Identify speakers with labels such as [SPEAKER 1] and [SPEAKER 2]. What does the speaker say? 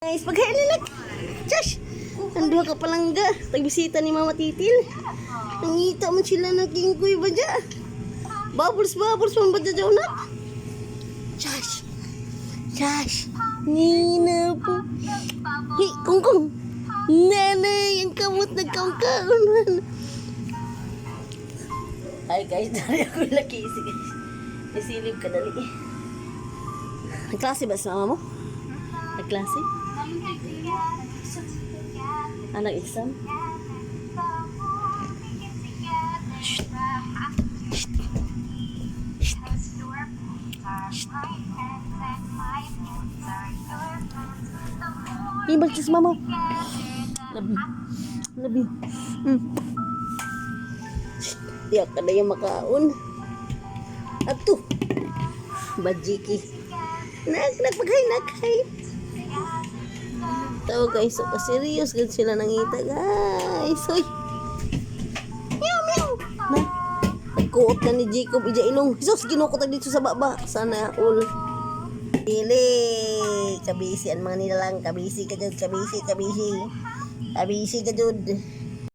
[SPEAKER 1] Guys, paghalilag. Josh, nanduha ka palangga. Tagbisita ni Mama Titil. Nangita man sila ng kingkoy ba dya? Bubbles, bubbles, man ba dya na? Josh, Josh, Nina po. Hey, kung. Nanay, ang kamot nagkaungkaon. Hi guys, dari ako laki. Sige, isilip ka dali. Nagklase ba sa mama mo? Nagklase? Ah, nag-exam? Ibag sa mama. Labi. Labi. Hmm. Tiyak ka na yung makaon. Ato. Bajiki. Nag, nagpaghay, naghay. Tao guys, so serious gan sila nangita guys. Hoy. Meow meow. Na. Nagkuot na ni Jacob ija ilong. Jesus, ginukot dito sa baba. Sana all. Pili. Kabisi ang mga nilalang. Kabisi ka dyan. Kabisi, kabisi. Kabisi ka dyan.